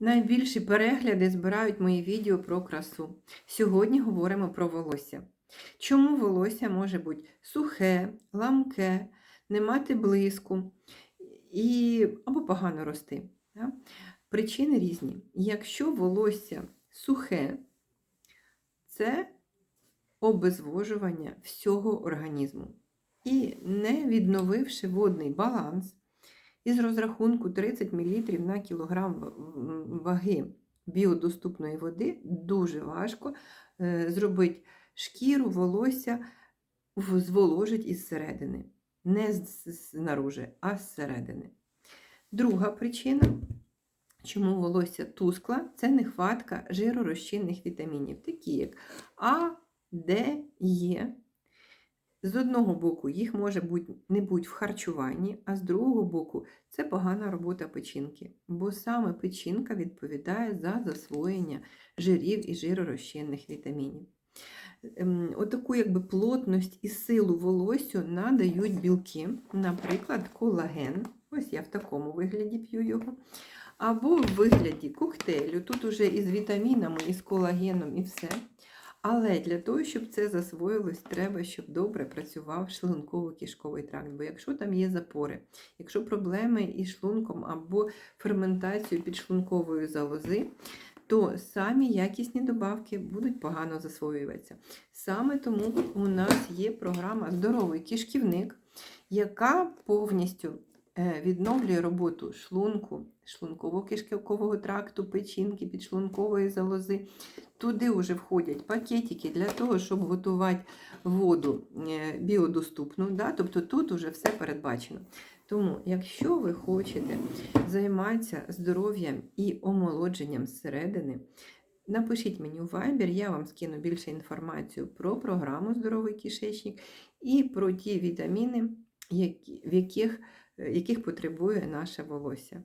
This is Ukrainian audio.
Найбільші перегляди збирають мої відео про красу. Сьогодні говоримо про волосся. Чому волосся може бути сухе, ламке, не мати блиску і... або погано рости? Да? Причини різні. Якщо волосся сухе, це обезвожування всього організму. І не відновивши водний баланс, із розрахунку 30 мл на кілограм ваги біодоступної води дуже важко е, зробити шкіру, волосся зволожить із середини. Не знаружи, а зсередини. Друга причина, чому волосся тускла, це нехватка жиророзчинних вітамінів, такі як А, Д, Е. З одного боку, їх може бути, не бути в харчуванні, а з другого боку, це погана робота печінки, бо саме печінка відповідає за засвоєння жирів і жиророзчинних вітамінів. Ем, Отаку якби плотність і силу волосю надають білки, наприклад, колаген. Ось я в такому вигляді п'ю його. Або в вигляді коктейлю. Тут уже із вітамінами, і з колагеном, і все. Але для того, щоб це засвоїлось, треба, щоб добре працював шлунково-кишковий тракт. Бо якщо там є запори, якщо проблеми із шлунком або ферментацією підшлункової залози, то самі якісні добавки будуть погано засвоюватися. Саме тому у нас є програма Здоровий кишківник, яка повністю відновлює роботу шлунку, шлунково-кишкового тракту, печінки, підшлункової залози. Туди вже входять пакетики для того, щоб готувати воду е, біодоступну. Да? Тобто тут вже все передбачено. Тому, якщо ви хочете займатися здоров'ям і омолодженням зсередини, напишіть мені у Viber, я вам скину більше інформацію про програму Здоровий кишечник і про ті вітаміни, в яких, е, яких потребує наше волосся.